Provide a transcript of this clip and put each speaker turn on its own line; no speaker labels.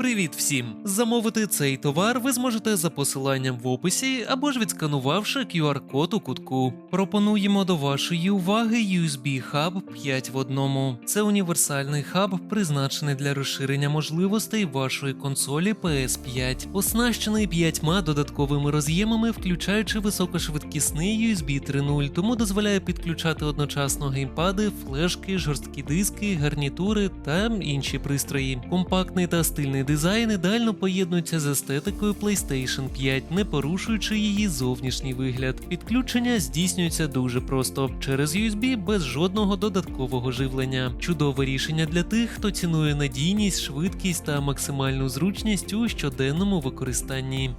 Привіт всім! Замовити цей товар ви зможете за посиланням в описі або ж відсканувавши QR-код у кутку. Пропонуємо до вашої уваги USB Hub 5 в одному. Це універсальний хаб, призначений для розширення можливостей вашої консолі PS5, оснащений п'ятьма додатковими роз'ємами, включаючи високошвидкісний USB 3.0, тому дозволяє підключати одночасно геймпади, флешки, жорсткі диски, гарнітури та інші пристрої. Компактний та стильний дизайн ідеально поєднується з естетикою PlayStation 5, не порушуючи її зовнішній вигляд. Підключення здійснюється дуже просто через USB без жодного додаткового живлення. Чудове рішення для тих, хто цінує надійність, швидкість та максимальну зручність у щоденному використанні.